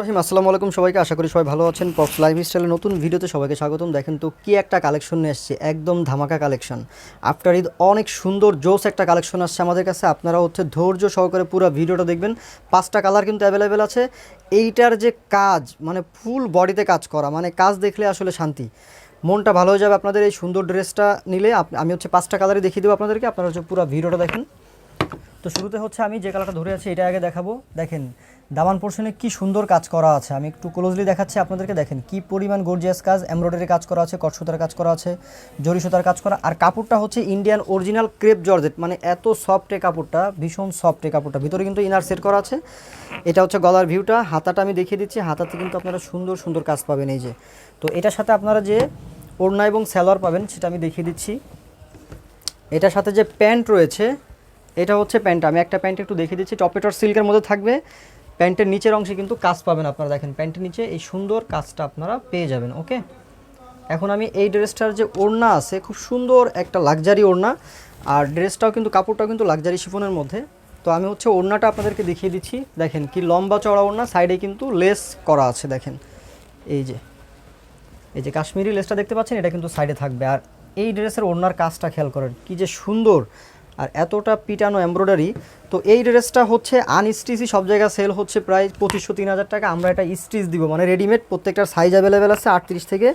রহিম, আসসালামু আলাইকুম সবাইকে। আশা করি সবাই ভালো আছেন। পপস লাইফ স্টাইলের নতুন ভিডিওতে সবাইকে স্বাগতম। দেখেন তো কি একটা কালেকশন নিয়ে এসছে। একদম ধামাকা কালেকশন। আফটার ঈদ অনেক সুন্দর, জোস একটা কালেকশন আসছে আমাদের কাছে। আপনারা হচ্ছে ধৈর্য সহকারে পুরো ভিডিওটা দেখবেন। পাঁচটা কালার কিন্তু অ্যাভেলেবেল আছে। এইটার যে কাজ মানে ফুল বডিতে কাজ করা মানে কাজ দেখলে আসলে শান্তি। মনটা ভালো হয়ে যাবে আপনাদের এই সুন্দর ড্রেসটা নিলে। আমি হচ্ছে পাঁচটা কালারই দেখিয়ে দেবো আপনাদেরকে। আপনারা হচ্ছে পুরো ভিডিওটা দেখেন। তো শুরুতে হচ্ছে আমি যে কালারটা ধরে আছি, এটা আগে দেখাবো। দেখেন দামান পোর্শনে কি সুন্দর কাজ করা আছে। আমি একটু ক্লোজলি দেখাচ্ছি আপনাদেরকে, দেখেন কি পরিমাণ গর্জিয়াস কাজ এমব্রয়ডারি কাজ করা আছে কটসুতার কাজ করা আছে জরি সুতার কাজ করা। আর কাপড়টা হচ্ছে ইন্ডিয়ান অরিজিনাল ক্রেপ জর্জেট মানে এত সফটে কাপড়টা, ভীষণ সফটে কাপড়টা। ভিতরে কিন্তু ইনার সেট করা আছে। এটা হচ্ছে গলার ভিউটা হাতাটা আমি দেখিয়ে দিচ্ছি। হাতাতে কিন্তু আপনারা সুন্দর সুন্দর কাজ পাবেন এই যে। তো এটার সাথে আপনারা যে ওড়না এবং স্যালোয়ার পাবেন, সেটা আমি দেখিয়ে দিচ্ছি। এটার সাথে যে প্যান্ট রয়েছে এটা হচ্ছে প্যান্ট আমি একটা প্যান্ট একটু দেখিয়ে দিচ্ছি। টপেটর সিল্কের মধ্যে থাকবে। প্যান্টের নিচের অংশে কিন্তু কাজ পাবেন আপনারা, দেখেন। প্যান্টের নিচে এই সুন্দর কাজটা আপনারা পেয়ে যাবেন, ওকে? এখন আমি এই ড্রেসটার যে ওড়না আছে, খুব সুন্দর একটা লাক্সারি ওড়না। আর ড্রেসটাও কিন্তু, কাপড়টাও কিন্তু লাক্সারি শিফনের মধ্যে। তো আমি হচ্ছে ওড়নাটা আপনাদেরকে দেখিয়ে দিচ্ছি। দেখেন কি লম্বা চড়া ওড়না, সাইডে কিন্তু লেস করা আছে, দেখেন। এই যে এই যে কাশ্মীরি লেসটা দেখতে পাচ্ছেন, এটা কিন্তু সাইডে থাকবে। আর এই ড্রেসের ওড়নার কাজটা খেয়াল করেন, কি যে সুন্দর। আর এতটা পিটানো এমব্রয়ডারি, তো এই ড্রেসটা হচ্ছে আনস্টিচই সব জায়গায় সেল হচ্ছে প্রায় পঁচিশশো তিন হাজার টাকা। আমরা এটা স্টিচ দিব মানে রেডিমেড প্রত্যেকটার সাইজ অ্যাভেলেবেল আছে আটত্রিশ থেকে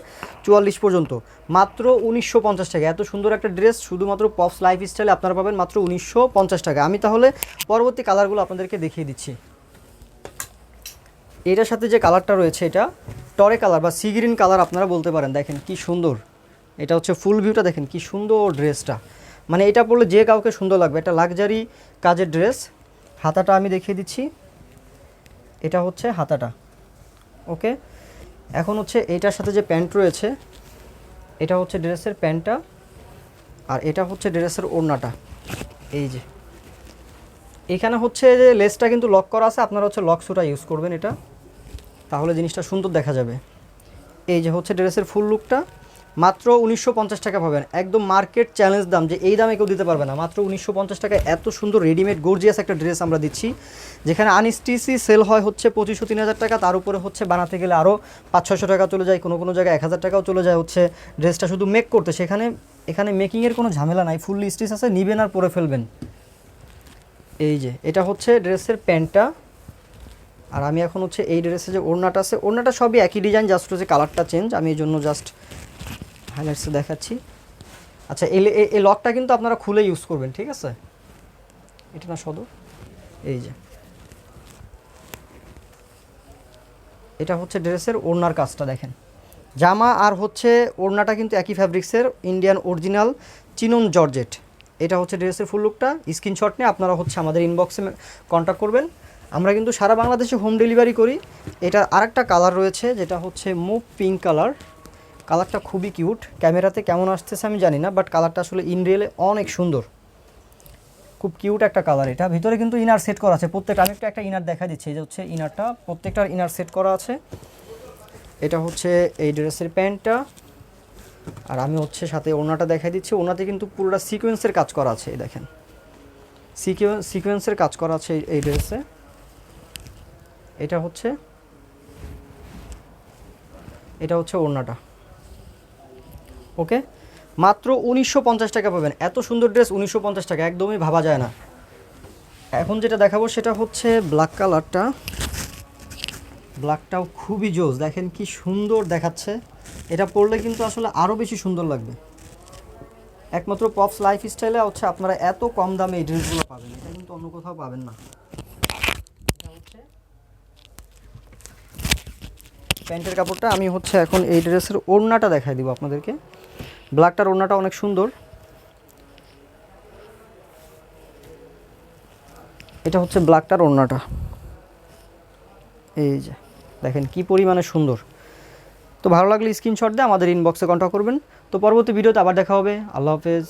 চুয়াল্লিশ পর্যন্ত। মাত্র উনিশশো পঞ্চাশ টাকা। এত সুন্দর একটা ড্রেস শুধুমাত্র পপস লাইফ স্টাইলে আপনারা পাবেন মাত্র উনিশশো পঞ্চাশ টাকা। আমি তাহলে পরবর্তী কালারগুলো আপনাদেরকে দেখিয়ে দিচ্ছি। এটার সাথে যে কালারটা রয়েছে এটা, টরে কালার বা সি গ্রিন কালার আপনারা বলতে পারেন। দেখেন কি সুন্দর। এটা হচ্ছে ফুল ভিউটা দেখেন কি সুন্দর ড্রেসটা মানে এটা পরলে যে কাউকে সুন্দর লাগবে এটা লাক্সারি কাজের ড্রেস, হাতাটা আমি দেখিয়ে দিচ্ছি। এটা হচ্ছে হাতাটা, ওকে? এখন হচ্ছে এটার সাথে যে প্যান্ট রয়েছে, এটা হচ্ছে ড্রেসের প্যান্টটা, আর এটা হচ্ছে ড্রেসের ওড়নাটা, এই যে। এখানে হচ্ছে যে লেসটা কিন্তু লক করা আছে, আপনারা হচ্ছে লক সুটা ইউজ করবেন এটা, তাহলে জিনিসটা সুন্দর দেখা যাবে। এই যে হচ্ছে ড্রেসের ফুল লুকটা মাত্র উনিশশো পঞ্চাশ টাকা পাবেন। একদম মার্কেট চ্যালেঞ্জ দাম যে এই দামে কেউ দিতে পারবে না। মাত্র উনিশশো পঞ্চাশ টাকায় এত সুন্দর রেডিমেড গর্জিয়াস একটা ড্রেস আমরা দিচ্ছি। যেখানে আনস্টিসি সেল হয় হচ্ছে পঁচিশশো, তিন হাজার টাকা। তার উপরে হচ্ছে বানাতে গেলে আরও পাঁচ ছশো টাকা চলে যায়। কোনো কোনো জায়গায় এক হাজার টাকাও চলে যায় হচ্ছে ড্রেসটা শুধু মেক করতে। সেখানে, এখানে মেকিংয়ের কোনো ঝামেলা নাই। ফুললি স্টিচ আছে, নিবেন আর পরে ফেলবেন। এই যে, এটা হচ্ছে ড্রেসের প্যান্টটা। আর আমি এখন হচ্ছে এই ড্রেসে যে ওড়নাটা আছে, ওড়নাটা সবই একই ডিজাইন জাস্ট হচ্ছে কালারটা চেঞ্জ আমি এই জন্য জাস্ট হাইলাইটসে দেখাচ্ছি। আচ্ছা এই লকটা কিন্তু আপনারা খুলে ইউজ করবেন, ঠিক আছে? এটা না সদর? এই যে। এটা হচ্ছে ড্রেসের ওড়নার কাজটা, দেখেন। জামা আর হচ্ছে ওড়নাটা কিন্তু একই ফ্যাব্রিক্সের ইন্ডিয়ান অরিজিনাল চিনন জর্জেট এটা হচ্ছে ড্রেসের ফুল লুকটা স্ক্রিনশট নিয়ে আপনারা হচ্ছে আমাদের ইনবক্সে কন্ট্যাক্ট করবেন। আমরা কিন্তু সারা বাংলাদেশে হোম ডেলিভারি করি। এটা আরেকটা কালার রয়েছে, যেটা হচ্ছে মুভ পিঙ্ক কালার কালারটা খুবই কিউট। ক্যামেরাতে কেমন আসতেছে আমি জানি না বাট কালারটা আসলে ইন রিয়েলে অনেক সুন্দর। খুব কিউট একটা কালার এটা। ভিতরে কিন্তু ইনার সেট করা আছে। প্রত্যেকটা আমি একটু ইনার দেখা দিচ্ছি। এই যে হচ্ছে ইনারটা প্রত্যেকটার ইনার সেট করা আছে। এটা হচ্ছে এই ড্রেসের প্যান্টটা। আর আমি হচ্ছে সাথে ওনাটা দেখাই দিচ্ছি। ওনাতে কিন্তু পুরোটা সিকোয়েন্সের কাজ করা আছে, এই দেখেন। সিকোয়েন্স সিকোয়েন্সের কাজ করা আছে এই ড্রেসে এটা হচ্ছে এটা হচ্ছে ওড়নাটা। ওকে? মাত্র উনিশশো পঞ্চাশ টাকা পাবেন। এত সুন্দর ড্রেস উনিশশো পঞ্চাশ টাকা, একদমই ভাবা যায় না। এখন যেটা দেখাবো সেটা হচ্ছে ব্ল্যাক কালারটা ব্ল্যাকটাও খুবই জোস, দেখেন কি সুন্দর দেখাচ্ছে। এটা পরলে কিন্তু আসলে আরও বেশি সুন্দর লাগবে। একমাত্র পপস লাইফ স্টাইলে হচ্ছে আপনারা এত কম দামে এই ড্রেসগুলো পাবেন। এটা কিন্তু অন্য কোথাও পাবেন না। প্যান্টের কাপড়টা। আমি হচ্ছে এখন এই ড্রেসের ওড়নাটা দেখাই দিব আপনাদেরকে। ব্ল্যাকটার ওড়নাটা অনেক সুন্দর। এটা হচ্ছে ব্ল্যাকটার ওড়নাটা। এই যে, দেখেন কি পরিমাণে সুন্দর। তো ভালো লাগলে স্ক্রিনশট দিয়ে আমাদের ইনবক্সে কন্ট্যাক্ট করবেন। তো পরবর্তী ভিডিওতে আবার দেখা হবে। আল্লাহ হাফেজ।